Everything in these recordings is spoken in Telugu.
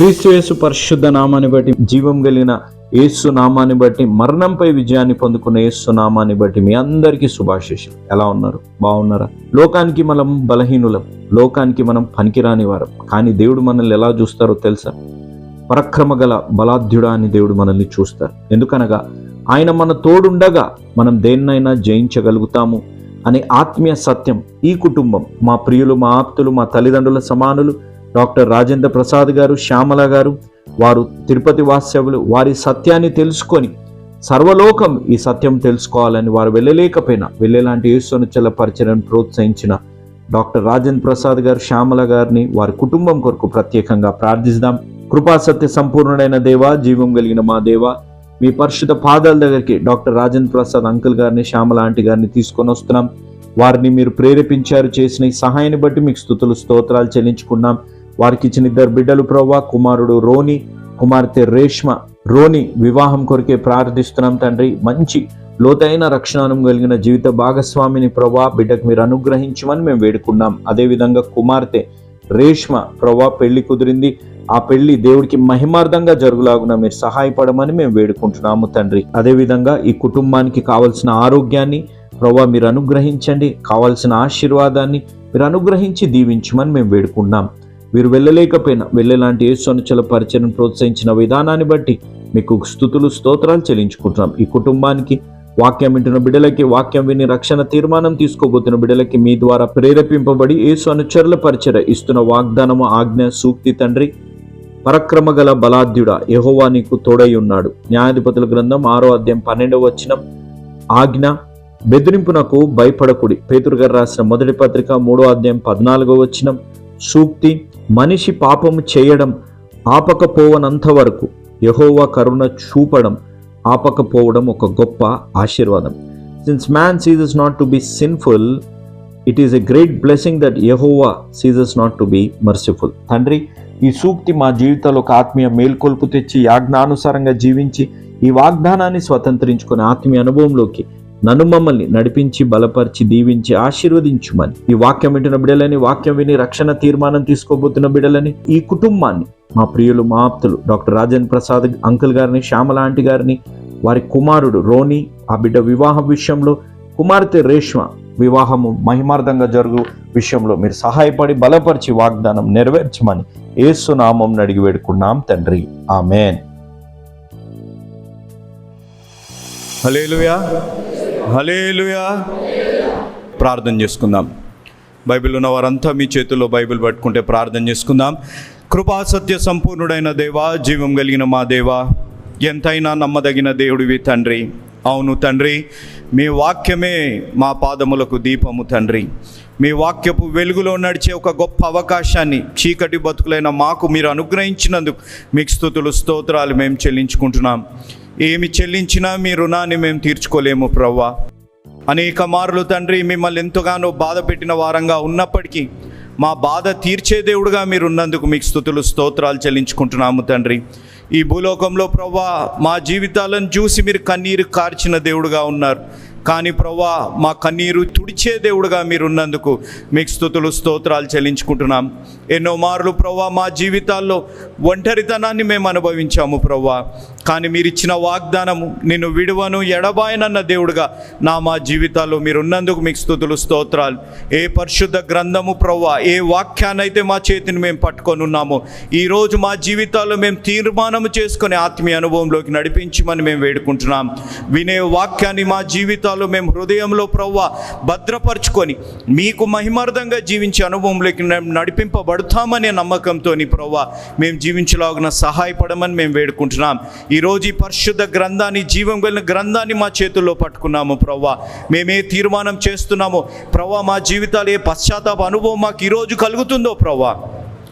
క్రీస్తుయేసు పరిశుద్ధ నామాన్ని బట్టి జీవం కలిగిన యేసు నామాన్ని బట్టి మరణంపై విజయాన్ని పొందుకున్న యేసు నామాన్ని బట్టి మీ అందరికీ శుభాశిషం ఎలా ఉన్నారు? బాగున్నారా? లోకానికి మనం బలహీనులం. లోకానికి మనం పనికిరాని వారం. కానీ దేవుడు మనల్ని ఎలా చూస్తారో తెలుసా? పరక్రమ గల బలాఢ్యుడా అని దేవుడు మనల్ని చూస్తారు. ఎందుకనగా ఆయన మన తోడుండగా మనం దేన్నైనా జయించగలుగుతాము అనే ఆత్మీయ సత్యం ఈ కుటుంబం మా ప్రియులు మా ఆప్తులు మా తల్లిదండ్రుల సమానులు డాక్టర్ రాజేంద్ర ప్రసాద్ గారు శ్యామల గారు వారు తిరుపతి వాస్తవులు వారి సత్యాన్ని తెలుసుకొని సర్వలోకం ఈ సత్యం తెలుసుకోవాలని వారు వెళ్ళలేకపోయినా వెళ్ళేలాంటి యేసును చల్లపరచడానికి ప్రోత్సహించిన డాక్టర్ రాజేంద్ర ప్రసాద్ గారు శ్యామల గారిని వారి కుటుంబం కొరకు ప్రత్యేకంగా ప్రార్థిస్తాం. కృపాసత్య సంపూర్ణుడైన దేవ జీవం కలిగిన మా దేవ మీ పరిశుద్ధ పాదాల దగ్గరికి డాక్టర్ రాజేంద్ర ప్రసాద్ అంకుల్ గారిని శ్యామల ఆంటీ గారిని తీసుకొని వస్తున్నాం. వారిని మీరు ప్రేరేపించారు చేసిన ఈ సహాయాన్ని బట్టి మీకు స్థుతులు స్తోత్రాలు చెల్లించుకున్నాం. వారికి ఇచ్చిన ఇద్దరు బిడ్డలు ప్రవ్వా కుమారుడు రోని కుమార్తె రేష్మ. రోని వివాహం కొరికే ప్రార్థిస్తున్నాం తండ్రి. మంచి లోతైన రక్షణానం కలిగిన జీవిత భాగస్వామిని ప్రభా బిడ్డకు మీరు అనుగ్రహించమని మేము వేడుకున్నాం అదేవిధంగా కుమార్తె రేష్మ ప్రభా పెళ్ళి కుదిరింది. ఆ పెళ్ళి దేవుడికి మహిమార్థంగా జరుగులాగున మీరు సహాయపడమని మేము వేడుకుంటున్నాము తండ్రి. అదేవిధంగా ఈ కుటుంబానికి కావలసిన ఆరోగ్యాన్ని ప్రభా మీరు అనుగ్రహించండి. కావలసిన ఆశీర్వాదాన్ని మీరు అనుగ్రహించి దీవించమని మేము వేడుకున్నాం వీరు వెళ్ళలేకపోయినా వెళ్ళేలాంటి యేసునుచల పరిచయం ప్రోత్సహించిన విధానాన్ని బట్టి మీకు స్థుతులు స్తోత్రాలు చెల్లించుకుంటున్నాం. ఈ కుటుంబానికి వాక్యం వింటున్న బిడ్డలకి వాక్యం విని రక్షణ తీర్మానం తీసుకోబోతున్న బిడ్డలకి మీ ద్వారా ప్రేరేపింపబడి యేసు అనుచరుల పరిచయ ఇస్తున్న వాగ్దానము ఆజ్ఞ సూక్తి తండ్రి పరక్రమ గల బలాద్యుడ యహోవా నీకు తోడై ఉన్నాడు. న్యాయాధిపతుల గ్రంథం ఆరో అధ్యాయం పన్నెండవ వచనం. ఆజ్ఞ బెదిరింపునకు భయపడకుడి. పేతురు గారు రాసిన మొదటి పత్రిక మూడో అధ్యాయం పద్నాలుగో వచనం. సూక్తి మనిషి పాపము చేయడం ఆపకపోవనంత వరకు యహోవా కరుణ చూపడం ఆపకపోవడం ఒక గొప్ప ఆశీర్వాదం. Since man ceases not to be sinful it is a great blessing that Jehovah ceases not to be merciful తండ్రి ఈ సూక్తి మా జీవితంలో ఒక ఆత్మీయ మేల్కొల్పు తెచ్చి యాజ్ఞానుసారంగా జీవించి ఈ వాగ్దానాన్ని స్వతంత్రించుకుని ఆత్మీయ అనుభవంలోకి నన్ను మమ్మల్ని నడిపించి బలపరిచి దీవించి ఆశీర్వదించుమని. ఈ వాక్యం వింటున్న బిడలని వాక్యం విని రక్షణ తీర్మానం తీసుకోబోతున్న బిడలని ఈ కుటుంబాన్ని మా ప్రియులు మా ఆప్తులు డాక్టర్ రాజేంద్ర ప్రసాద్ అంకుల్ గారిని శ్యామల ఆంటీ గారిని వారి కుమారుడు రోని ఆ బిడ్డ వివాహం విషయంలో కుమార్తె రేష్మ వివాహము మహిమార్థంగా జరుగు విషయంలో మీరు సహాయపడి బలపరిచి వాగ్దానం నెరవేర్చమని ఏసు నామం అడిగి వేడుకున్నాం తండ్రి. ఆమెన్. హలేలుయా హలేలుయా ప్రార్థన చేసుకుందాం. బైబిల్ ఉన్న వారంతా మీ చేతుల్లో బైబిల్ పట్టుకుంటే ప్రార్థన చేసుకుందాం. కృపా సత్య సంపూర్ణుడైన దేవా జీవం కలిగిన మా దేవా ఎంతైనా నమ్మదగిన దేవుడివి తండ్రి. అవును తండ్రి మీ వాక్యమే మా పాదములకు దీపము తండ్రి. మీ వాక్యపు వెలుగులో నడిచే ఒక గొప్ప అవకాశాన్ని చీకటి బతుకులైన మాకు మీరు అనుగ్రహించినందుకు మీకు స్థుతులు స్తోత్రాలు మేము చెల్లించుకుంటున్నాం. ఏమి చెల్లించినా మీ రుణాన్ని మేము తీర్చుకోలేము ప్రవ్వా. అనేక మార్లు తండ్రి మిమ్మల్ని ఎంతగానో బాధ పెట్టిన వారంగా ఉన్నప్పటికీ మా బాధ తీర్చే దేవుడుగా మీరు ఉన్నందుకు మీకు స్థుతులు స్తోత్రాలు చెల్లించుకుంటున్నాము తండ్రి. ఈ భూలోకంలో ప్రవ్వా మా జీవితాలను చూసి మీరు కన్నీరు కార్చిన దేవుడుగా ఉన్నారు. కానీ ప్రవ్వా మా కన్నీరు తుడిచే దేవుడుగా మీరు ఉన్నందుకు మీకు స్థుతులు స్తోత్రాలు చెల్లించుకుంటున్నాం. ఎన్నో మార్లు ప్రవ్వా మా జీవితాల్లో ఒంటరితనాన్ని మేము అనుభవించాము ప్రవ్వా. కానీ మీరు ఇచ్చిన వాగ్దానము నిన్ను విడువను ఎడబాయనన్న దేవుడుగా నా మా జీవితాల్లో మీరు ఉన్నందుకు మీకు స్థుతులు స్తోత్రాలు. ఏ పరిశుద్ధ గ్రంథము ప్రవ్వా ఏ వాక్యాన్నైతే మా చేతిని మేము పట్టుకొని ఉన్నామో ఈరోజు మా జీవితాల్లో మేము తీర్మానము చేసుకుని ఆత్మీయ అనుభవంలోకి నడిపించమని మేము వేడుకుంటున్నాం. వినే వాక్యాన్ని మా జీవితాల్లో మేము హృదయంలో ప్రవ్వా భద్రపరుచుకొని మీకు మహిమార్థంగా జీవించే అనుభవంలోకి మేము నడిపింపబడతామనే నమ్మకంతో ప్రవ్వా మేము జీవించలాగిన సహాయపడమని మేము వేడుకుంటున్నాం. ఈరోజు ఈ పరిశుద్ధ గ్రంథాన్ని జీవం కలిగిన గ్రంథాన్ని మా చేతుల్లో పట్టుకున్నాము ప్రవ్వా. మేమే తీర్మానం చేస్తున్నాము. ప్రవ్వా మా జీవితాలు ఏ పశ్చాత్తాప అనుభవం మాకు ఈరోజు కలుగుతుందో ప్రవ్వా.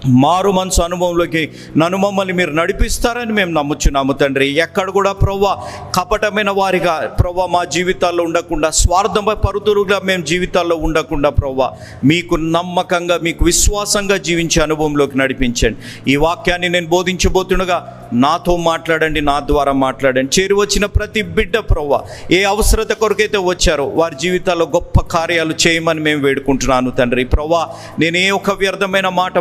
మారు మనసు అనుభవంలోకి నన్ను మమ్మల్ని మీరు నడిపిస్తారని మేము నమ్ముచున్నాము తండ్రి. ఎక్కడ కూడా ప్రవ్వా కపటమైన వారిగా ప్రవ్వ మా జీవితాల్లో ఉండకుండా స్వార్థమ పరుతులుగా మేము జీవితాల్లో ఉండకుండా ప్రవ్వ మీకు నమ్మకంగా మీకు విశ్వాసంగా జీవించే అనుభవంలోకి నడిపించండి. ఈ వాక్యాన్ని నేను బోధించబోతుండగా నాతో మాట్లాడండి నా ద్వారా మాట్లాడండి. చేరి వచ్చిన ప్రతి బిడ్డ ప్రవ్వ ఏ అవసరత కొరకైతే వచ్చారో వారి జీవితాల్లో గొప్ప కార్యాలు చేయమని మేము వేడుకుంటున్నాను తండ్రి. ప్రవ్వ నేను ఏ ఒక వ్యర్థమైన మాట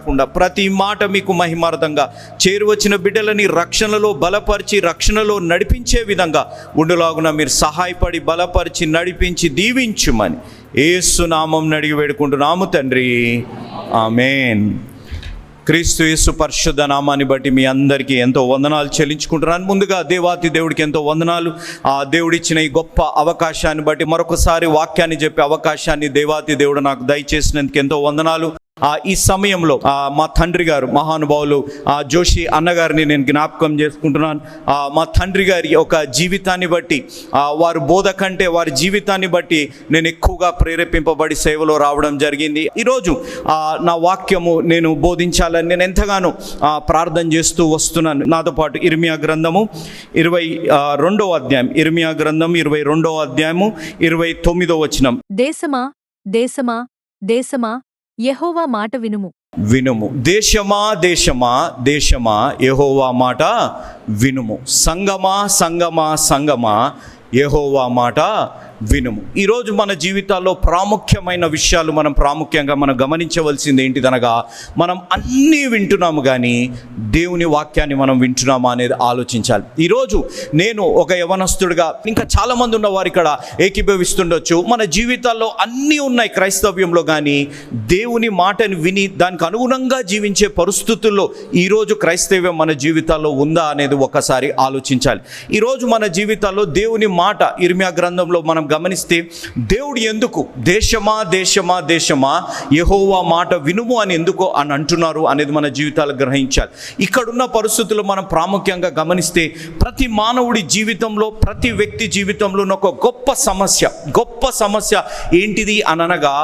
మాట్లాడకుండా ప్రతి మాట మీకు మహిమార్థంగా చేరువచ్చిన బిడ్డలని రక్షణలో బలపరిచి రక్షణలో నడిపించే విధంగా ఉండులాగున మీరు సహాయపడి బలపరిచి నడిపించి దీవించుమని ఏసు నామం అడిగి వేడుకుంటున్నాము తండ్రి. ఆమెన్. క్రీస్తు యేసు పరిశుద్ధ నామాన్ని బట్టి మీ అందరికీ ఎంతో వందనాలు చెల్లించుకుంటున్నాను. ముందుగా దేవాతి దేవుడికి ఎంతో వందనాలు. ఆ దేవుడిచ్చిన ఈ గొప్ప అవకాశాన్ని బట్టి మరొకసారి వాక్యాన్ని చెప్పే అవకాశాన్ని దేవాతి దేవుడు నాకు దయచేసినందుకు ఎంతో వందనాలు. ఈ సమయంలో మా తండ్రి గారు మహానుభావులు జోషి అన్నగారిని నేను జ్ఞాపకం చేసుకుంటున్నాను. మా తండ్రి గారి ఒక జీవితాన్ని బట్టి వారు బోధ కంటే వారి జీవితాన్ని బట్టి నేను ఎక్కువగా ప్రేరేపింపబడి సేవలో రావడం జరిగింది. ఈరోజు నా వాక్యము నేను బోధించాలని నేను ఎంతగానో ప్రార్థన చేస్తూ వస్తున్నాను. నాతో పాటు ఇర్మియా గ్రంథము ఇరవై రెండవ అధ్యాయం ఇర్మియా గ్రంథం ఇరవై రెండవ అధ్యాయము ఇరవై తొమ్మిదో వచనం. దేశమా దేశమా దేశమా యహోవా మాట వినుము. వినుము. దేశమా దేశమా దేశమా యహోవా మాట వినుము. సంగమా సంగమా సంగమా యహోవా మాట వినుము. ఈరోజు మన జీవితాల్లో ప్రాముఖ్యమైన విషయాలు మనం ప్రాముఖ్యంగా మనం గమనించవలసింది ఏంటిదనగా మనం అన్నీ వింటున్నాము కానీ దేవుని వాక్యాన్ని మనం వింటున్నామా అనేది ఆలోచించాలి. ఈరోజు నేను ఒక యవనస్తుడిగా ఇంకా చాలామంది ఉన్న వారు ఇక్కడ ఏకీభవిస్తుండొచ్చు. మన జీవితాల్లో అన్నీ ఉన్నాయి క్రైస్తవ్యంలో కానీ దేవుని మాటని విని దానికి అనుగుణంగా జీవించే పరిస్థితుల్లో ఈరోజు క్రైస్తవ్యం మన జీవితాల్లో ఉందా అనేది ఒకసారి ఆలోచించాలి. ఈరోజు మన జీవితాల్లో దేవుని మాట ఇర్మియా గ్రంథంలో మనం గమనిస్తే దేవుడు ఎందుకు దేశమా దేశమా దేశమా యహోవా మాట వినుము అని ఎందుకు అని అంటున్నారు అనేది మన జీవితాలు గ్రహించాలి. ఇక్కడున్న పరిస్థితులు మనం ప్రాముఖ్యంగా గమనిస్తే ప్రతి మానవుడి జీవితంలో ప్రతి వ్యక్తి జీవితంలో ఒక గొప్ప సమస్య గొప్ప సమస్య ఏంటిది అని అనగా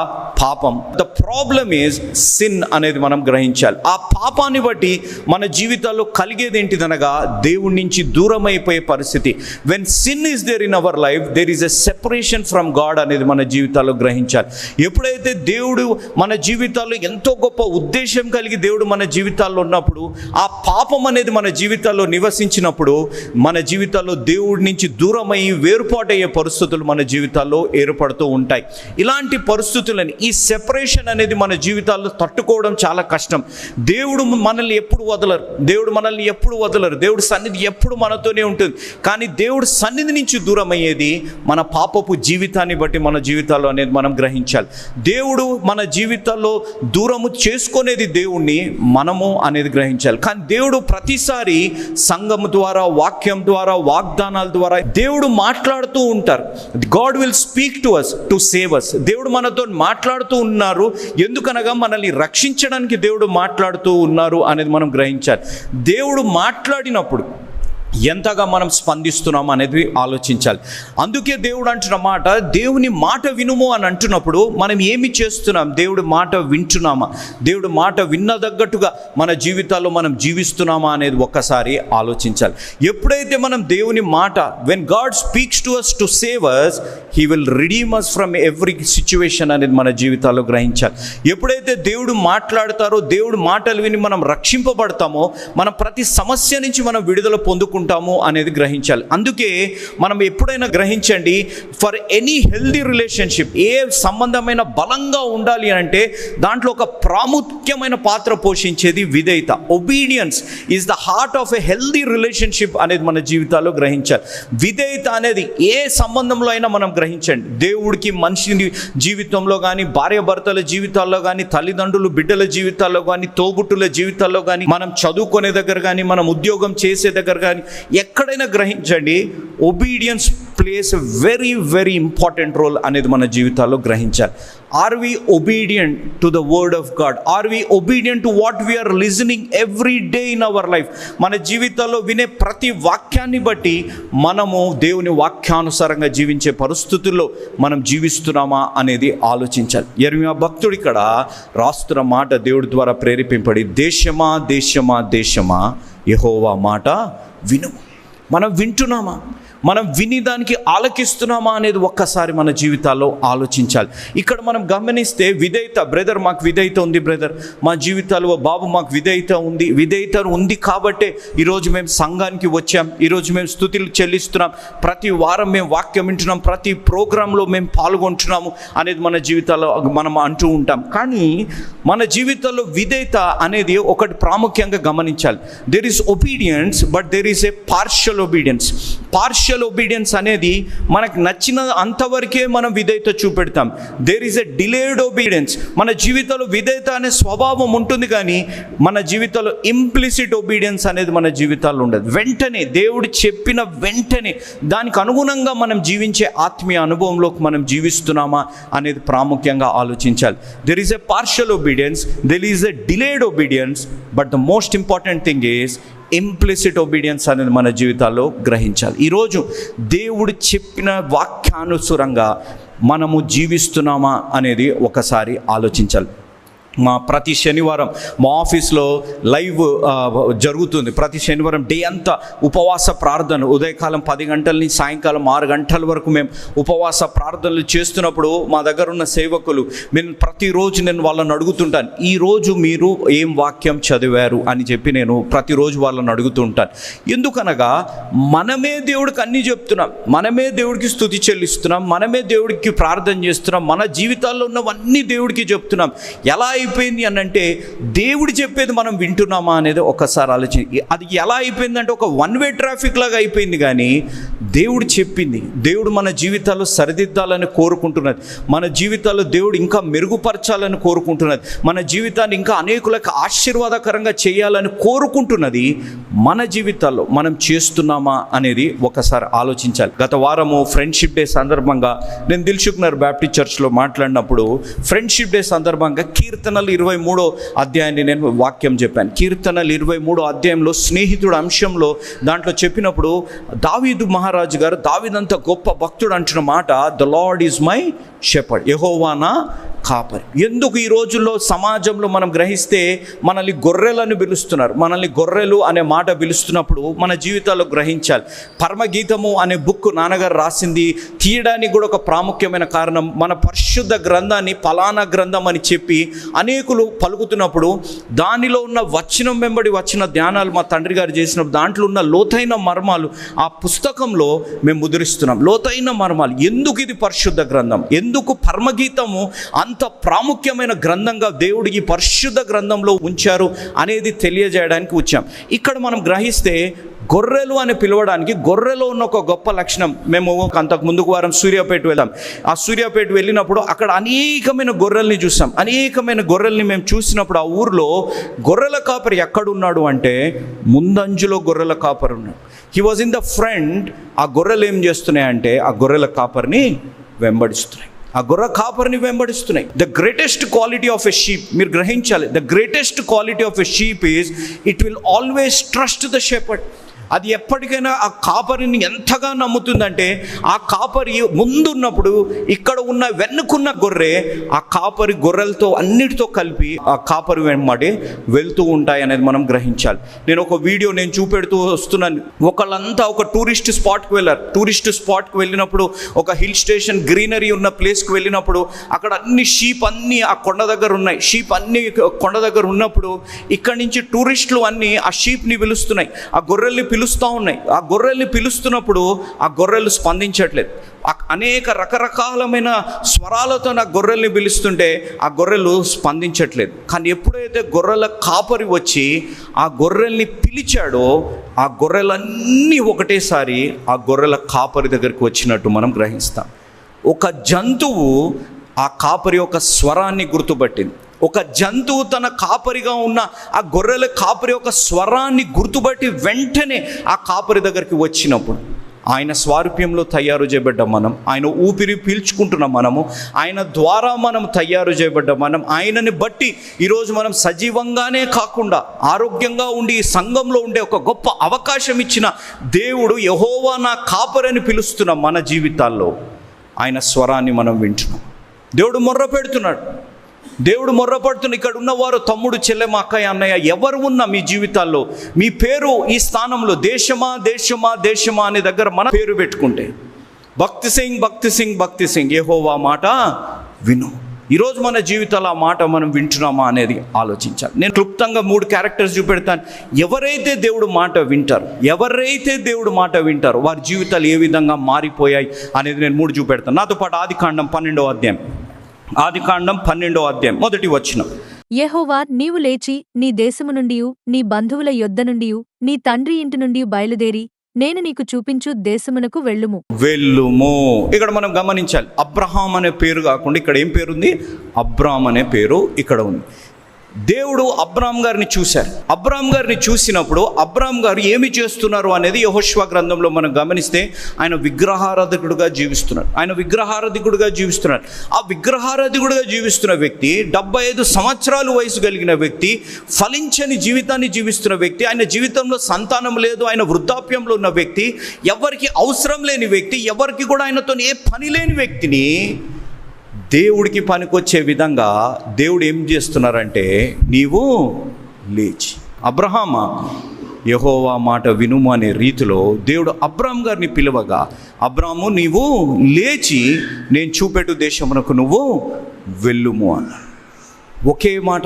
పాపం. ద ప్రాబ్లమ్ ఈజ్ సిన్ అనేది మనం గ్రహించాలి. ఆ పాపాన్ని బట్టి మన జీవితాల్లో కలిగేది ఏంటిదనగా దేవుడి నుంచి దూరం అయిపోయే పరిస్థితి when sin is there in our life there is a separation from God అనేది మన జీవితాల్లో గ్రహించాలి. ఎప్పుడైతే దేవుడు మన జీవితాల్లో ఎంతో గొప్ప ఉద్దేశం కలిగి దేవుడు మన జీవితాల్లో ఉన్నప్పుడు ఆ పాపం అనేది మన జీవితాల్లో నివసించినప్పుడు మన జీవితాల్లో దేవుడి నుంచి దూరం అయ్యి వేరుపాటయ్యే పరిస్థితులు మన జీవితాల్లో ఏర్పడుతూ ఉంటాయి. ఇలాంటి పరిస్థితులని ఈ సెపరేషన్ అనేది మన జీవితాల్లో తట్టుకోవడం చాలా కష్టం. దేవుడు మనల్ని ఎప్పుడు వదలరు. దేవుడు మనల్ని ఎప్పుడు వదలరు. దేవుడు సన్నిధి ఎప్పుడు మనతోనే ఉంటుంది. కానీ దేవుడు సన్నిధి నుంచి దూరం అయ్యేది మన పాపపు జీవితాన్ని బట్టి మన జీవితాల్లో అనేది మనం గ్రహించాలి. దేవుడు మన జీవితాల్లో దూరము చేసుకునేది దేవుణ్ణి మనము అనేది గ్రహించాలి. కానీ దేవుడు ప్రతిసారి సంఘం ద్వారా వాక్యం ద్వారా వాగ్దానాల ద్వారా దేవుడు మాట్లాడుతూ ఉంటారు. God will speak to us to save us దేవుడు మనతో మాట్లాడుతూ ఉన్నారు. ఎందుకనగా మనల్ని రక్షించడానికి దేవుడు మాట్లాడుతూ ఉన్నారు అనేది మనం గ్రహించాలి. దేవుడు మాట్లాడినప్పుడు ఎంతగా మనం స్పందిస్తున్నాం అనేది ఆలోచించాలి. అందుకే దేవుడు అంటున్న మాట దేవుని మాట వినుము అని అంటున్నప్పుడు మనం ఏమి చేస్తున్నాం? దేవుడి మాట వింటున్నామా? దేవుడి మాట విన్న తగ్గట్టుగా మన జీవితాల్లో మనం జీవిస్తున్నామా అనేది ఒక్కసారి ఆలోచించాలి. ఎప్పుడైతే మనం దేవుని మాట when God speaks to us to save us he will redeem us from every situation అనేది మన జీవితాల్లో గ్రహించాలి. ఎప్పుడైతే దేవుడు మాట్లాడతారో దేవుడు మాటలు విని మనం రక్షింపబడతామో మనం ప్రతి సమస్య నుంచి మనం విడుదల పొందుకుంటాం ఉంటాము అనేది గ్రహించాలి. అందుకే మనం ఎప్పుడైనా గ్రహించండి ఫర్ ఎనీ హెల్దీ రిలేషన్షిప్ ఏ సంబంధమైన బలంగా ఉండాలి అంటే దాంట్లో ఒక ప్రాముఖ్యమైన పాత్ర పోషించేది విధేయత. Obedience is the heart of a healthy relationship అనేది మన జీవితాల్లో గ్రహించాలి. విధేయత అనేది ఏ సంబంధంలో అయినా మనం గ్రహించండి. దేవుడికి మనిషిని జీవితంలో కానీ భార్యాభర్తల జీవితాల్లో కానీ తల్లిదండ్రులు బిడ్డల జీవితాల్లో కానీ తోబుట్టుల జీవితాల్లో కానీ మనం చదువుకునే దగ్గర కానీ మనం ఉద్యోగం చేసే దగ్గర కానీ ఎక్కడైనా గ్రహించండి obedience plays very very important role అనేది మన జీవితాల్లో గ్రహించాలి. Are we obedient to the word of God are we obedient to what we are listening every day in our life మన జీవితాల్లో వినే ప్రతి వాక్యాన్ని బట్టి మనము దేవుని వాక్యానుసారంగా జీవించే పరిస్థితుల్లో మనం జీవిస్తున్నామా అనేది ఆలోచించాలి. ఎర్మియా భక్తుడు ఇక్కడ రాస్తున్న మాట దేవుడి ద్వారా ప్రేరేపింపడి దేశమా దేశమా దేశమా యహోవా మాట విను. మనం వింటున్నామా? మనం విని దానికి ఆలకిస్తున్నామా అనేది ఒక్కసారి మన జీవితాల్లో ఆలోచించాలి. ఇక్కడ మనం గమనిస్తే విధేయత బ్రదర్ మాకు విధేయత ఉంది బ్రదర్ మా జీవితాల్లో బాబు మాకు విధేయత ఉంది విధేయత ఉంది కాబట్టే ఈరోజు మేము సంఘానికి వచ్చాం ఈరోజు మేము స్థుతులు చెల్లిస్తున్నాం. ప్రతి వారం మేము వాక్యం వింటున్నాం ప్రతి ప్రోగ్రాంలో మేము పాల్గొంటున్నాము అనేది మన జీవితాల్లో మనం అంటూ ఉంటాం. కానీ మన జీవితంలో విధేయత అనేది ఒకటి ప్రాముఖ్యంగా గమనించాలి. There is obedience but there is a partial obedience partial obedience అనేది మనకు నచ్చిన అంతవరకే మనం విధేయత చూపెడతాం. There is a delayed obedience మన జీవితంలో విధేయత అనే స్వభావం ఉంటుంది కానీ మన జీవితంలో ఇంప్లిసిట్ ఒబీడియన్స్ అనేది మన జీవితాల్లో ఉండదు. వెంటనే దేవుడు చెప్పిన వెంటనే దానికి అనుగుణంగా మనం జీవించే ఆత్మీయ అనుభవంలోకి మనం జీవిస్తున్నామా అనేది ప్రాముఖ్యంగా ఆలోచించాలి. There is a partial obedience there is a delayed obedience but the most important thing is implicit obedience అనేది మన జీవితాల్లో గ్రహించాలి. ఈరోజు దేవుడు చెప్పిన వాక్యానుసారంగా మనము జీవిస్తున్నామా అనేది ఒకసారి ఆలోచించాలి. మా ప్రతి శనివారం మా ఆఫీస్లో లైవ్ జరుగుతుంది. ప్రతి శనివారం డే అంతా ఉపవాస ప్రార్థన. ఉదయకాలం పది గంటల నుంచి సాయంకాలం ఆరు గంటల వరకు మేము ఉపవాస ప్రార్థనలు చేస్తున్నప్పుడు మా దగ్గర ఉన్న సేవకులు నేను ప్రతిరోజు నేను వాళ్ళని అడుగుతుంటాను ఈరోజు మీరు ఏం వాక్యం చదివారు? అని చెప్పి నేను ప్రతిరోజు వాళ్ళని అడుగుతుంటాను. ఎందుకనగా మనమే దేవుడికి అన్నీ చెప్తున్నాం. మనమే దేవుడికి స్థుతి చెల్లిస్తున్నాం. మనమే దేవుడికి ప్రార్థన చేస్తున్నాం. మన జీవితాల్లో ఉన్నవన్నీ దేవుడికి చెప్తున్నాం. ఎలా అయిపోయింది అని అంటే దేవుడు చెప్పేది మనం వింటున్నామా అనేది ఒకసారి ఆలోచన అది ఎలా అయిపోయిందంటే ఒక వన్ వే ట్రాఫిక్ లాగా అయిపోయింది కానీ దేవుడు చెప్పింది. దేవుడు మన జీవితాల్లో సరిదిద్దాలని కోరుకుంటున్నది. మన జీవితాల్లో దేవుడు ఇంకా మెరుగుపరచాలని కోరుకుంటున్నది. మన జీవితాన్ని ఇంకా అనేకులకు ఆశీర్వాదకరంగా చేయాలని కోరుకుంటున్నది మన జీవితాల్లో మనం చేస్తున్నామా అనేది ఒకసారి ఆలోచించాలి. గత వారము ఫ్రెండ్షిప్ డే సందర్భంగా నేను దిల్షుక్నర్ బ్యాప్టిస్ట్ చర్చ్లో మాట్లాడినప్పుడు ఫ్రెండ్షిప్ డే సందర్భంగా కీర్తన కీర్తనలు ఇరవై మూడో అధ్యాయాన్ని నేను వాక్యం చెప్పాను. కీర్తనలు ఇరవై మూడో అధ్యాయంలో స్నేహితుడు అంశంలో దాంట్లో చెప్పినప్పుడు దావీదు మహారాజు గారు దావీదంత గొప్ప భక్తుడు అంటున్న మాట the lord is my shepherd యహోవానా కాపరి. ఎందుకు ఈ రోజుల్లో సమాజంలో మనం గ్రహిస్తే మనల్ని గొర్రెలను పిలుస్తున్నారు? మనల్ని గొర్రెలు అనే మాట పిలుస్తున్నప్పుడు మన జీవితాల్లో గ్రహించాలి. పరమగీతము అనే బుక్ నాన్నగారు రాసింది. తీయడానికి కూడా ఒక ప్రాముఖ్యమైన కారణం మన పరిశుద్ధ గ్రంథాన్ని ఫలానా గ్రంథం అని చెప్పి అనేకులు పలుకుతున్నప్పుడు దానిలో ఉన్న వచనం వెంబడి వచ్చిన ధ్యానాలు మా తండ్రి గారు చేసిన దాంట్లో ఉన్న లోతైన మర్మాలు ఆ పుస్తకంలో మేము ముద్రిస్తున్నాం. లోతైన మర్మాలు. ఎందుకు ఇది పరిశుద్ధ గ్రంథం? ఎందుకు పరమగీతము అంత ప్రాముఖ్యమైన గ్రంథంగా దేవుడు ఈ పరిశుద్ధ గ్రంథంలో ఉంచారు అనేది తెలియజేయడానికి వచ్చాం. ఇక్కడ మనం గ్రహిస్తే గొర్రెలు అని పిలవడానికి గొర్రెలో ఉన్న ఒక గొప్ప లక్షణం. మేము అంతకు ముందుకు వారం సూర్యాపేట వెళ్ళాం. ఆ సూర్యాపేట వెళ్ళినప్పుడు అక్కడ అనేకమైన గొర్రెల్ని చూసాం. అనేకమైన గొర్రెల్ని మేము చూసినప్పుడు ఆ ఊర్లో గొర్రెల కాపరి ఎక్కడున్నాడు అంటే ముందంజులో గొర్రెల కాపరి ఉన్నాడు. He was in the front ఆ గొర్రెలు ఏం చేస్తున్నాయంటే ఆ గొర్రెల కాపరిని వెంబడిస్తున్నాయి. ఆ గొర్రె కాపరిని వెంబడిస్తున్నాయి. The greatest quality of a sheep మీరు గ్రహించాలి. The greatest quality of a sheep is it will always trust the shepherd అది ఎప్పటికైనా ఆ కాపరిని ఎంతగా నమ్ముతుందంటే ఆ కాపరి ముందున్నప్పుడు ఇక్కడ ఉన్న వెన్నుకున్న గొర్రె ఆ కాపరి గొర్రెలతో అన్నిటితో కలిపి ఆ కాపరి వెంబడి వెళ్తూ ఉంటాయి అనేది మనం గ్రహించాలి. నేను ఒక వీడియో నేను చూపెడుతూ వస్తున్నాను. ఒకళ్ళంతా ఒక టూరిస్ట్ స్పాట్కి వెళ్ళారు. టూరిస్ట్ స్పాట్కి వెళ్ళినప్పుడు ఒక హిల్ స్టేషన్ గ్రీనరీ ఉన్న ప్లేస్కి వెళ్ళినప్పుడు అక్కడ అన్ని షీప్ అన్నీ ఆ కొండ దగ్గర ఉన్నాయి. షీప్ అన్ని కొండ దగ్గర ఉన్నప్పుడు ఇక్కడి నుంచి టూరిస్టులు అన్నీ ఆ షీప్ని పిలుస్తున్నాయి. ఆ గొర్రెల్ని పిలుస్తూ ఉన్నాయి. ఆ గొర్రెల్ని పిలుస్తున్నప్పుడు ఆ గొర్రెలు స్పందించట్లేదు. అనేక రకరకాలమైన స్వరాలతో నా గొర్రెల్ని పిలుస్తుంటే ఆ గొర్రెలు స్పందించట్లేదు. కానీ ఎప్పుడైతే గొర్రెల కాపరి వచ్చి ఆ గొర్రెల్ని పిలిచాడో ఆ గొర్రెలన్నీ ఒకటేసారి ఆ గొర్రెల కాపరి దగ్గరికి వచ్చినట్టు మనం గ్రహిస్తాం. ఒక జంతువు ఆ కాపరి యొక్క స్వరాన్ని గుర్తుపట్టింది. ఒక జంతువు తన కాపరిగా ఉన్న ఆ గొర్రెల కాపరి యొక్క స్వరాన్ని గుర్తుపట్టి వెంటనే ఆ కాపరి దగ్గరికి వచ్చినప్పుడు ఆయన స్వారూప్యంలో తయారు చేయబడ్డ మనం ఆయన ఊపిరి పీల్చుకుంటున్న మనము ఆయన ద్వారా మనం తయారు చేయబడ్డ మనం ఆయనని బట్టి ఈరోజు మనం సజీవంగానే కాకుండా ఆరోగ్యంగా ఉండి ఈ సంఘంలో ఉండే ఒక గొప్ప అవకాశం ఇచ్చిన దేవుడు యహోవా నా కాపరని పిలుస్తున్న మన జీవితాల్లో ఆయన స్వరాన్ని మనం వింటున్నాం. దేవుడు మొర్ర పెడుతున్నాడు. దేవుడు మొర్రపడుతున్న ఇక్కడ ఉన్నవారు తమ్ముడు చెల్లెమ అక్కయ్య అన్నయ్య ఎవరు ఉన్నా మీ జీవితాల్లో మీ పేరు ఈ స్థానంలో దేశమా దేశమా దేశమా అనే దగ్గర మన పేరు పెట్టుకుంటే భక్తి సింగ్ భక్తి సింగ్ భక్తి సింగ్ ఏహోవా మాట విను. ఈరోజు మన జీవితాల ఆ మాట మనం వింటున్నామా అనేది ఆలోచించాలి. నేను క్లుప్తంగా మూడు క్యారెక్టర్స్ చూపెడతాను. ఎవరైతే దేవుడు మాట వింటారు ఎవరైతే దేవుడు మాట వింటారో వారి జీవితాలు ఏ విధంగా మారిపోయాయి అనేది నేను మూడు చూపెడతాను. నాతో పాటు ఆది కాండం పన్నెండవ అధ్యాయం. ఆది కాండం పన్నెండవ అధ్యాయం మొదటి వచనం. యెహోవా నీవు లేచి నీ దేశము నుండియు నీ బంధువుల యొద్ద నుండియు నీ తండ్రి ఇంటి నుండి బయలుదేరి నేను నీకు చూపించు దేశమునకు వెళ్ళుము. వెళ్ళుము. ఇక్కడ మనం గమనించాలి అబ్రహాం అనే పేరు కాకుండా ఇక్కడ ఏం పేరు ఉంది అబ్రామ్ అనే పేరు ఇక్కడ ఉంది. దేవుడు అబ్రామ్ గారిని చూశారు. అబ్రామ్ గారిని చూసినప్పుడు అబ్రామ్ గారు ఏమి చేస్తున్నారు అనేది యహోష్వా గ్రంథంలో మనం గమనిస్తే ఆయన విగ్రహారాధకుడుగా జీవిస్తున్నాడు ఆయన విగ్రహారాధికుడుగా జీవిస్తున్నాడు ఆ విగ్రహారాధికుడుగా జీవిస్తున్న వ్యక్తి డెబ్బై ఐదు సంవత్సరాలు వయసు కలిగిన వ్యక్తి ఫలించని జీవితాన్ని జీవిస్తున్న వ్యక్తి ఆయన జీవితంలో సంతానం లేదు ఆయన వృద్ధాప్యంలో ఉన్న వ్యక్తి ఎవరికి అవసరం లేని వ్యక్తి ఎవరికి కూడా ఆయనతో ఏ పని లేని వ్యక్తిని దేవుడికి పనికొచ్చే విధంగా దేవుడు ఏం చేస్తున్నారంటే నీవు లేచి. అబ్రహామా యహోవా మాట వినుము అనే రీతిలో దేవుడు అబ్రామ్ గారిని పిలవగా అబ్రాము నీవు లేచి నేను చూపెట్టు దేశమునకు నువ్వు వెళ్ళుము అన్న ఒకే మాట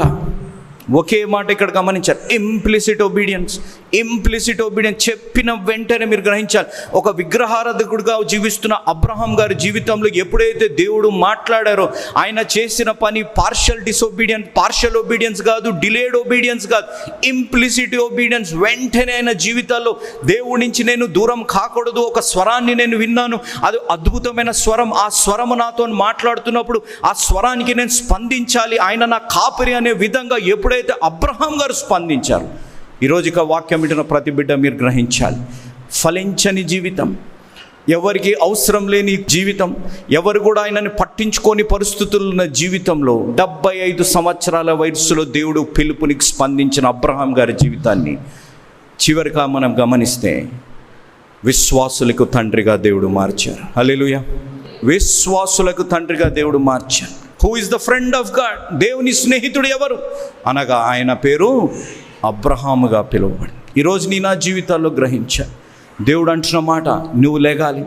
ఒకే మాట ఇక్కడ గమనించారు. ఇంప్లిసిట్ ఒబీడియన్స్ ఇంప్లిసిట్ ఒబీడియన్స్ చెప్పిన వెంటనే మీరు గ్రహించాలి. ఒక విగ్రహారాధకుడుగా జీవిస్తున్న అబ్రహాం గారి జీవితంలో ఎప్పుడైతే దేవుడు మాట్లాడారో ఆయన చేసిన పని పార్షల్ డిసొబీడియన్స్ పార్షల్ ఒబీడియన్స్ కాదు డిలేడ్ ఒబీడియన్స్ కాదు. ఇంప్లిసిట్ ఒబీడియన్స్ వెంటనే ఆయన జీవితాల్లో దేవుడి నుంచి నేను దూరం కాకూడదు ఒక స్వరాన్ని నేను విన్నాను. అది అద్భుతమైన స్వరం. ఆ స్వరము నాతో మాట్లాడుతున్నప్పుడు ఆ స్వరానికి నేను స్పందించాలి. ఆయన నా కాపరి అనే విధంగా ఎప్పుడైతే అబ్రహాం గారు స్పందించారు ఈరోజు ఇక వాక్యం వింటున్న ప్రతి బిడ్డ మీరు గ్రహించాలి. ఫలించని జీవితం. ఎవరికి అవసరం లేని జీవితం. ఎవరు కూడా ఆయనని పట్టించుకోని పరిస్థితులు ఉన్న జీవితంలో డెబ్బై ఐదు సంవత్సరాల వయస్సులో దేవుడు పిలుపునికి స్పందించిన అబ్రహాం గారి జీవితాన్ని చివరిగా మనం గమనిస్తే విశ్వాసులకు తండ్రిగా దేవుడు మార్చారు. అలెలుయ విశ్వాసులకు తండ్రిగా దేవుడు మార్చారు. Who is the friend of God దేవుని స్నేహితుడు ఎవరు? అనగా ఆయన పేరు అబ్రహాముగా పిలువబడి. ఈరోజు నీ నా జీవితాల్లో గ్రహించా. దేవుడు అంటున్న మాట నువ్వు లేగాలి.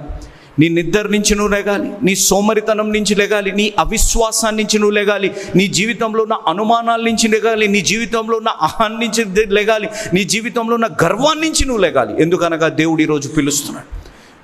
నీ నిద్ర నుంచి నువ్వు లేగాలి. నీ సోమరితనం నుంచి లేగాలి. నీ అవిశ్వాసాన్ని నుంచి నువ్వు లేగాలి. నీ జీవితంలో ఉన్న అనుమానాల నుంచి లేగాలి. నీ జీవితంలో ఉన్న అహాన్ని నుంచి లేగాలి. నీ జీవితంలో ఉన్న గర్వాన్ని నుంచి నువ్వు లెగాలి. ఎందుకనగా దేవుడు ఈరోజు పిలుస్తున్నాడు.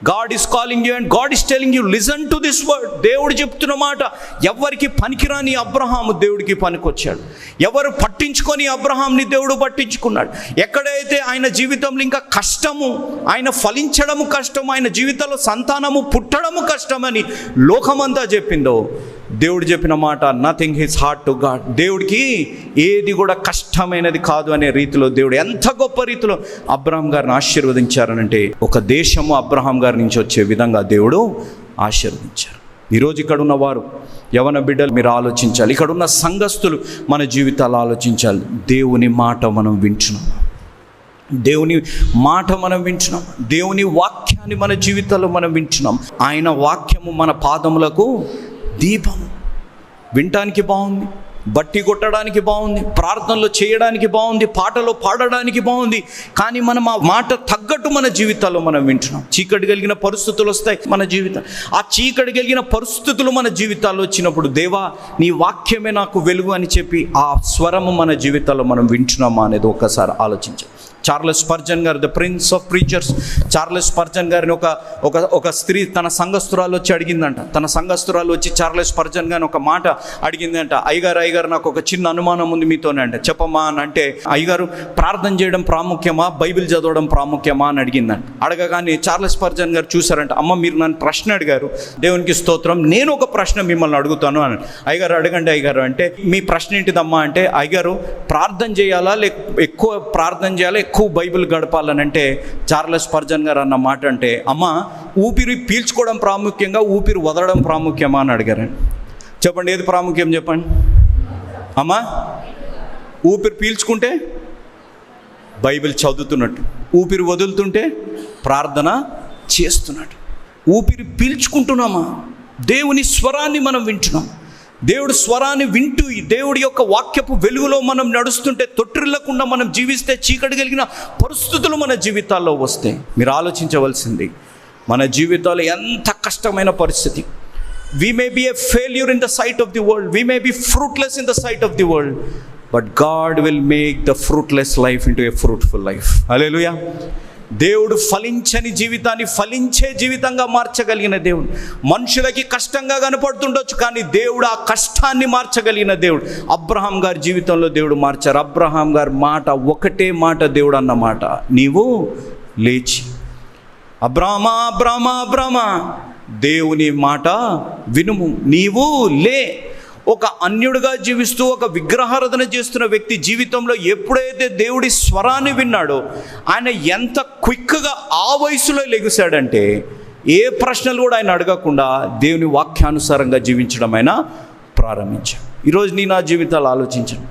God is calling you and God is telling you listen to this word దేవుడు చెప్తున్న మాట ఎవరికి పనికిరాని అబ్రహాము దేవుడికి పనికొచ్చాడు. ఎవరు పట్టించుకొని అబ్రహాంని దేవుడు పట్టించుకున్నాడు. ఎక్కడైతే ఆయన జీవితంలో ఇంకా కష్టము ఆయన ఫలించడము కష్టం ఆయన జీవితంలో సంతానము పుట్టడము కష్టమని లోకమంతా చెప్పిందో దేవుడు చెప్పిన మాట nothing his heart to God దేవుడికి ఏది కూడా కష్టమైనది కాదు అనే రీతిలో దేవుడు ఎంత గొప్ప రీతిలో అబ్రహాం గారిని ఆశీర్వదించారనంటే ఒక దేశము అబ్రహాం గారి నుంచి వచ్చే విధంగా దేవుడు ఆశీర్వదించారు. ఈరోజు ఇక్కడ ఉన్న వారు యవన బిడ్డలు మీరు ఆలోచించాలి. ఇక్కడ ఉన్న సంఘస్థులు మన జీవితాలు ఆలోచించాలి. దేవుని మాట మనం వింటున్నాం. దేవుని మాట మనం వింటున్నాం. దేవుని వాక్యాన్ని మన జీవితాల్లో మనం వింటున్నాం. ఆయన వాక్యము మన పాదములకు దీపం వినటానికి బాగుంది బట్టి కొట్టడానికి బాగుంది ప్రార్థనలో చేయడానికి బాగుంది పాటలో పాడడానికి బాగుంది. కానీ మనం ఆ మాట తగ్గట్టు మన జీవితాల్లో మనం వింటున్నాం. చీకటి కలిగిన పరిస్థితులు వస్తాయి మన జీవితం. ఆ చీకటి కలిగిన పరిస్థితులు మన జీవితాల్లో వచ్చినప్పుడు దేవా నీ వాక్యమే నాకు వెలుగు అని చెప్పి ఆ స్వరము మన జీవితాల్లో మనం వింటున్నామా అనేది ఒకసారి ఆలోచించాలి చార్లెస్ పర్జన్ గారు the prince of preachers. Charles Spurgeon గారిని ఒక ఒక ఒక స్త్రీ తన సంఘస్థురాలు వచ్చి అడిగిందంట. తన సంఘస్థురాలు వచ్చి చార్లెస్ పర్జన్ గారిని ఒక మాట అడిగిందంట. అయ్యగారు అయ్యగారు నాకు ఒక చిన్న అనుమానం ఉంది మీతోనే అంట. చెప్పమ్మా అని అంటే అయ్యగారు ప్రార్థన చేయడం ప్రాముఖ్యమా? బైబిల్ చదవడం ప్రాముఖ్యమా అని అడిగిందంట. అడగగానే చార్లెస్ పర్జన్ గారు చూసారంట అమ్మ మీరు నన్ను ప్రశ్న అడిగారు. దేవునికి స్తోత్రం నేను ఒక ప్రశ్న మిమ్మల్ని అడుగుతాను అని. అయ్యగారు అడగండి అయ్యగారు అంటే మీ ప్రశ్న ఏంటిదమ్మా అంటే అయ్యగారు ప్రార్థన చేయాలా లేక ఎక్కువ ప్రార్థన చేయాలా ఎక్కువ బైబిల్ గడపాలనంటే చార్లెస్ పర్జన్ గారు అన్న మాట అంటే అమ్మ ఊపిరి పీల్చుకోవడం ప్రాముఖ్యంగా ఊపిరి వదలడం ప్రాముఖ్యమా? అని అడిగారండి చెప్పండి ఏది ప్రాముఖ్యం చెప్పండి? అమ్మా ఊపిరి పీల్చుకుంటే బైబిల్ చదువుతున్నట్టు ఊపిరి వదులుతుంటే ప్రార్థన చేస్తున్నట్టు. ఊపిరి పీల్చుకుంటున్నామా? దేవుని స్వరాన్ని మనం వింటున్నాం దేవుడు స్వరాన్ని వింటూ ఈ దేవుడి యొక్క వాక్యపు వెలుగులో మనం నడుస్తుంటే తొట్టిల్లకుండా మనం జీవిస్తే చీకటి కలిగిన పరిస్థితులు మన జీవితాల్లో వస్తాయి. మీరు ఆలోచించవలసింది మన జీవితాలు ఎంత కష్టమైన పరిస్థితి. We may be a failure in the sight of the world we may be fruitless in the sight of the world but God will make the fruitless life into a fruitful life hallelujah దేవుడు ఫలించని జీవితాన్ని ఫలించే జీవితంగా మార్చగలిగిన దేవుడు. మనుషులకి కష్టంగా కనపడుతుండొచ్చు కానీ దేవుడు ఆ కష్టాన్ని మార్చగలిగిన దేవుడు. అబ్రహాం గారి జీవితంలో దేవుడు మార్చారు. అబ్రహాం గారి మాట ఒకటే మాట దేవుడు అన్నమాట నీవు లేచి. అబ్రహమా అబ్రామా అబ్రామా దేవుని మాట వినుము. నీవు లే. ఒక అన్యుడిగా జీవిస్తూ ఒక విగ్రహారాధన చేస్తున్న వ్యక్తి జీవితంలో ఎప్పుడైతే దేవుడి స్వరాన్ని విన్నాడో ఆయన ఎంత క్విక్గా ఆ వయసులో లెగిశాడంటే ఏ ప్రశ్నలు కూడా ఆయన అడగకుండా దేవుని వాక్యానుసారంగా జీవించడం ఆయన ప్రారంభించాడు. ఈరోజు నీ నా జీవితాలు ఆలోచించండి.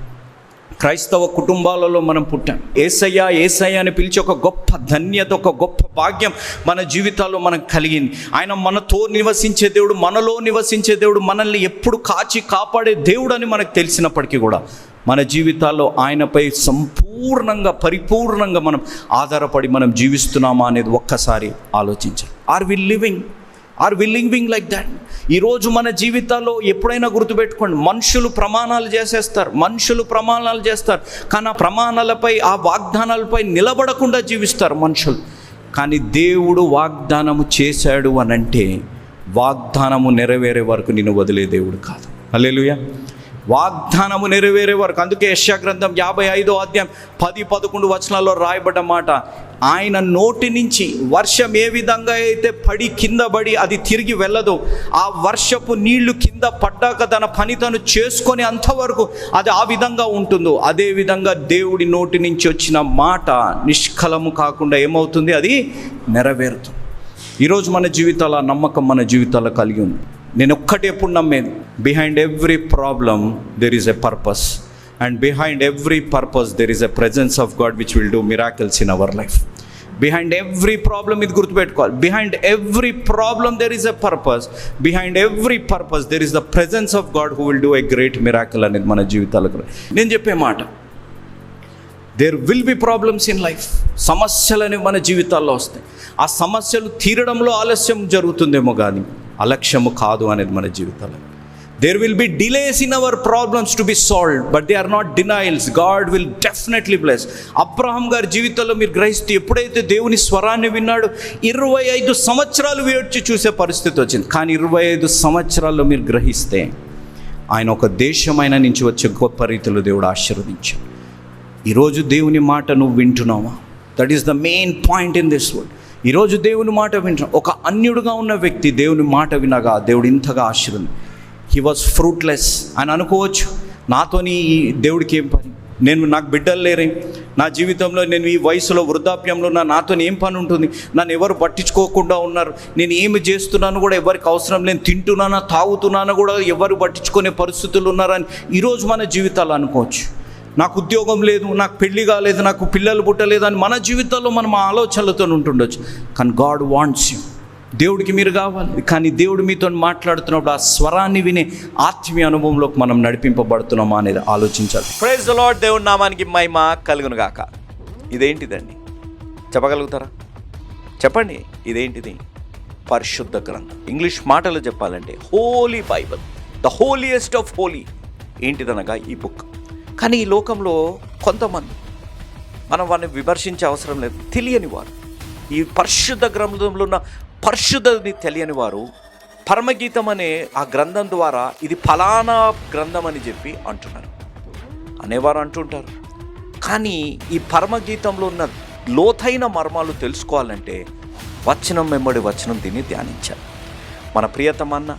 క్రైస్తవ కుటుంబాలలో మనం పుట్టాం. ఏసయ్య ఏసయ్య అని పిలిచి ఒక గొప్ప ధన్యత ఒక గొప్ప భాగ్యం మన జీవితాల్లో మనకు కలిగింది. ఆయన మనతో నివసించే దేవుడు మనలో నివసించే దేవుడు మనల్ని ఎప్పుడు కాచి కాపాడే దేవుడు అని మనకు తెలిసినప్పటికీ కూడా మన జీవితాల్లో ఆయనపై సంపూర్ణంగా పరిపూర్ణంగా మనం ఆధారపడి మనం జీవిస్తున్నామా అనేది ఒక్కసారి ఆలోచించాలి. Are we living are we living like that ఈరోజు మన జీవితాల్లో ఎప్పుడైనా గుర్తుపెట్టుకోండి మనుషులు ప్రమాణాలు చేసేస్తారు మనుషులు ప్రమాణాలు చేస్తారు కానీ ఆ ప్రమాణాలపై ఆ వాగ్దానాలపై నిలబడకుండా జీవిస్తారు మనుషులు. కానీ దేవుడు వాగ్దానము చేశాడు అని అంటే వాగ్దానము నెరవేరే వరకు నేను వదిలే దేవుడు కాదు. అల్లెలుయా వాగ్దానము నెరవేరే వరకు. అందుకే యశాగ్రంథం యాభై ఐదో అధ్యాయం పది పదకొండు వచనాల్లో రాయబడ్డ మాట ఆయన నోటి నుంచి వర్షం ఏ విధంగా అయితే పడి కింద పడి అది తిరిగి వెళ్ళదు ఆ వర్షపు నీళ్ళు కింద పడ్డాక తన పని తను చేసుకొని అంతవరకు అది ఆ విధంగా ఉంటుందో అదే విధంగా దేవుడి నోటి నుంచి వచ్చిన మాట నిష్కలము కాకుండా ఏమవుతుంది? అది నెరవేరుతుంది. ఈరోజు మన జీవితాల నమ్మకం మన జీవితాల కలిగి ఉంది. నేను ఒక్కటి ఎప్పుడు నమ్మేది? Behind every problem there is a purpose and behind every purpose there is a presence of God which will do miracles in our life behind every problem ఇది గుర్తుపెట్టుకోవాలి. Behind every problem there is a purpose behind every purpose there is the presence of God who will do a great miracle అనేది మన జీవితాలకు నేను చెప్పే మాట there will be problems in life సమస్యలు అనేవి మన జీవితాల్లో వస్తాయి. ఆ సమస్యలు తీరడంలో ఆలస్యం జరుగుతుందేమో కానీ అలక్ష్యము కాదు అనేది మన జీవితంలో. There will be delays in our problems to be solve but they are not denials God will definitely bless Abraham గారి జీవితంలో మీరు గ్రహిస్తే ఎప్పుడైతే దేవుని స్వరాన్ని విన్నాడు ఇరవై ఐదు సంవత్సరాలు వేడ్చి చూసే పరిస్థితి వచ్చింది. కానీ ఇరవై ఐదు సంవత్సరాల్లో మీరు గ్రహిస్తే ఆయన ఒక దేశమైన నుంచి వచ్చే గొప్ప రీతిలో దేవుడు ఆశీర్వదించాడు. ఈరోజు దేవుని మాట నువ్వు వింటున్నావా? That is the main point in this world ఈరోజు దేవుని మాట వింటున్నావు ఒక అన్యుడుగా ఉన్న వ్యక్తి దేవుని మాట వినగా దేవుడు ఇంతగా ఆశీర్వది హీ వాజ్ ఫ్రూట్లెస్ అని అనుకోవచ్చు. నాతోని ఈ దేవుడికి ఏం పని? నేను నాకు బిడ్డలు లేరే. నా జీవితంలో నేను ఈ వయసులో వృద్ధాప్యంలో నా నాతో ఏం పని ఉంటుంది? నన్ను ఎవరు పట్టించుకోకుండా ఉన్నారు. నేను ఏమి చేస్తున్నాను కూడా ఎవరికి అవసరం నేను తింటున్నానా తాగుతున్నానా కూడా ఎవరు పట్టించుకునే పరిస్థితులు ఉన్నారని ఈరోజు మన జీవితాలు అనుకోవచ్చు. నాకు ఉద్యోగం లేదు నాకు పెళ్ళి కాలేదు నాకు పిల్లలు పుట్టలేదు అని మన జీవితాల్లో మనం ఆలోచనలతో ఉంటుండొచ్చు. కానీ గాడ్ వాంట్స్ యూ. దేవుడికి మీరు కావాలి. కానీ దేవుడు మీతో మాట్లాడుతున్నప్పుడు ఆ స్వరాన్ని వినే ఆత్మీయ అనుభవంలోకి మనం నడిపింపబడుతున్నామా అనేది ఆలోచించాలి. ప్రైజ్ ద లార్డ్ దేవుడి నామానికి మహిమ కలుగును గాక ఇదేంటిదండి? చెప్పగలుగుతారా? చెప్పండి ఇదేంటిది? పరిశుద్ధ గ్రంథం. ఇంగ్లీష్ మాటలు చెప్పాలంటే holy Bible the holiest of holy ఏంటిదనగా? ఈ బుక్ కానీ ఈ లోకంలో కొంతమంది మనం వారిని విమర్శించే అవసరం లేదు. తెలియని వారు. ఈ పరిశుద్ధ గ్రంథంలో ఉన్న పరిశుద్ధని తెలియని వారు పరమగీతం అనే ఆ గ్రంథం ద్వారా ఇది ఫలానా గ్రంథం అని చెప్పి అంటున్నారు. అనేవారు అంటుంటారు. కానీ ఈ పరమగీతంలో ఉన్న లోతైన మర్మాలు తెలుసుకోవాలంటే వచనం వెంబడి వచనం దీన్ని ధ్యానించాలి. మన ప్రియతమన్నా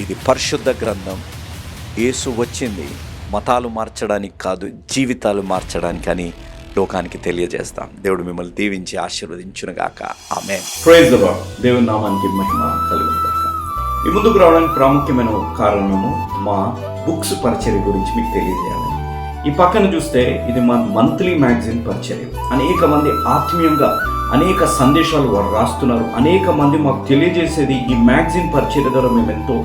ఇది పరిశుద్ధ గ్రంథం. యేసు వచ్చింది. మతాలు మార్చడానికి కాదు జీవితాలు మార్చడానికి అని లోకానికి తెలియజేస్తాం. దేవుడు మిమ్మల్ని దీవించి ఆశీర్వదించునుగాక. ఆమె ప్రైజ్ దేవుని నామానికి మహిమ ఈ ముందుకు రావడానికి ప్రాముఖ్యమైన కారణము మా బుక్స్ పరిచర్య గురించి మీకు తెలియజేయాలి. ఈ పక్కన చూస్తే ఇది మా మంత్లీ మ్యాగజైన్ పరిచర్య. అనేక మంది ఆత్మీయంగా అనేక సందేశాలు వారు రాస్తున్నారు. అనేక మంది మాకు తెలియజేసేది ఈ మ్యాగజైన్ పరిచర్య ద్వారా మేము ఎంతో